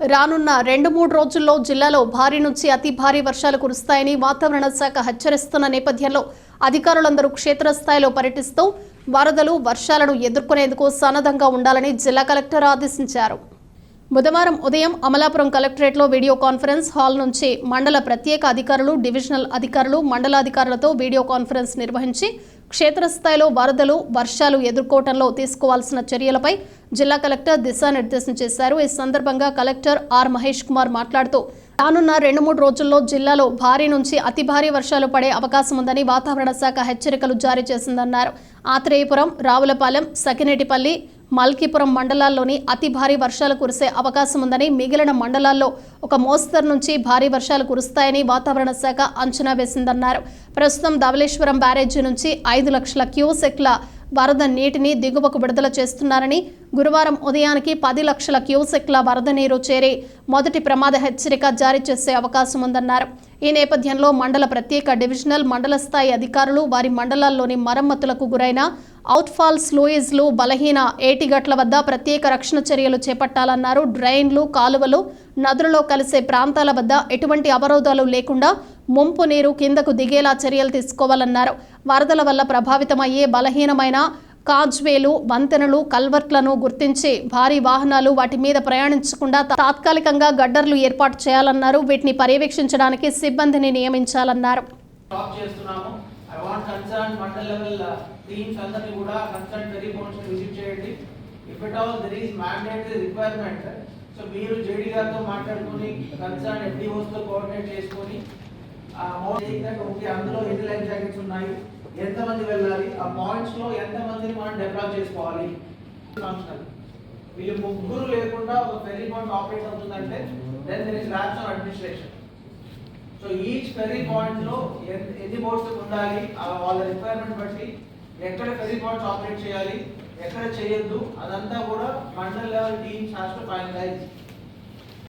రానున్న రెండు మూడు రోజుల్లో జిల్లాలో భారీ నుంచి అతి భారీ వర్షాలు కురుస్తాయని వాతావరణ శాఖ హెచ్చరిస్తున్న నేపథ్యంలో అధికారులందరూ క్షేత్రస్థాయిలో పర్యటిస్తూ వరదలు వర్షాలను ఎదుర్కొనేందుకు సన్నద్ధంగా ఉండాలని జిల్లా కలెక్టర్ ఆదేశించారు. బుధవారం ఉదయం అమలాపురం కలెక్టరేట్లో వీడియో కాన్ఫరెన్స్ హాల్ నుంచి మండల ప్రత్యేక అధికారులు డివిజనల్ అధికారులు మండలాధికారులతో వీడియో కాన్ఫరెన్స్ నిర్వహించి క్షేత్రస్థాయిలో వరదలు వర్షాలు ఎదుర్కోవటంలో తీసుకోవాల్సిన చర్యలపై జిల్లా కలెక్టర్ దిశానిర్దేశం చేశారు. ఈ సందర్భంగా కలెక్టర్ ఆర్ మహేష్ కుమార్ మాట్లాడుతూ రానున్న రెండు మూడు రోజుల్లో జిల్లాలో భారీ నుంచి అతి భారీ వర్షాలు పడే అవకాశం ఉందని వాతావరణ శాఖ హెచ్చరికలు జారీ చేసిందన్నారు. ఆత్రేయపురం రావులపాలెం సకినేటిపల్లి మల్కీపురం మండలాల్లోని అతి భారీ వర్షాలు కురిసే అవకాశం ఉందని మిగిలిన మండలాల్లో ఒక మోస్తరు నుంచి భారీ వర్షాలు కురుస్తాయని వాతావరణ శాఖ అంచనా వేసిందన్నారు. ప్రస్తుతం ధవళేశ్వరం బ్యారేజీ నుంచి ఐదు లక్షల క్యూసెక్ల వరద నీటిని దిగువకు విడుదల చేస్తున్నారని గురువారం ఉదయానికి పది లక్షల క్యూసెక్ల వరద నీరు చేరి మొదటి ప్రమాద హెచ్చరిక జారీ చేసే అవకాశం ఉందన్నారు. ఈ నేపథ్యంలో మండల ప్రత్యేక డివిజనల్ మండల స్థాయి అధికారులు వారి మండలాల్లోని మరమ్మతులకు గురైన అవుట్ఫాల్ స్లూయిజ్లు బలహీన ఏటిగట్ల వద్ద ప్రత్యేక రక్షణ చర్యలు చేపట్టాలన్నారు. డ్రైన్లు కాలువలు నదులలో కలిసే ప్రాంతాల వద్ద ఎటువంటి అవరోధాలు లేకుండా ముంపు నీరు కిందకు దిగేలా చర్యలు తీసుకోవాలన్నారు. వరదల వల్ల ప్రభావితమయ్యే బలహీనమైన కాజ్వేలు వంతెనలు కల్వర్ట్లను గుర్తించి భారీ వాహనాలు వాటి మీద ప్రయాణించకుండా తాత్కాలికంగా గడ్డర్లు ఏర్పాటు చేయాలన్నారు. వీటిని పర్యవేక్షించడానికి సిబ్బందిని నియమించాలన్నారు. సో మీరు జేడీ గారితో మాట్లాడుకొని కన్సర్న్ ఎఫ్డీఓస్తో కోఆర్డినేట్ చేసుకొని అందులో ఎన్ని లైఫ్ జాకెట్స్ ఉన్నాయి? ఎంతమంది వెళ్ళాలి? ఆ పాయింట్స్లో ఎంతమందిని మనం డెవలప్ చేసుకోవాలి? ఫంక్షనల్ వీళ్ళు ముగ్గురు లేకుండా ఒక ఫెరీ పాయింట్ ఆపరేట్ అవుతుందంటే then there is lapse of administration so each ferry పాయింట్లో ఎన్ని బోర్డ్స్ ఉండాలి? వాళ్ళ రిక్వైర్మెంట్ బట్టి ఎక్కడ ఫెరీ పాయింట్స్ ఆపరేట్ చేయాలి? ఎక్కడ చేయొద్దు? అదంతా కూడా mandal level teams has to finalize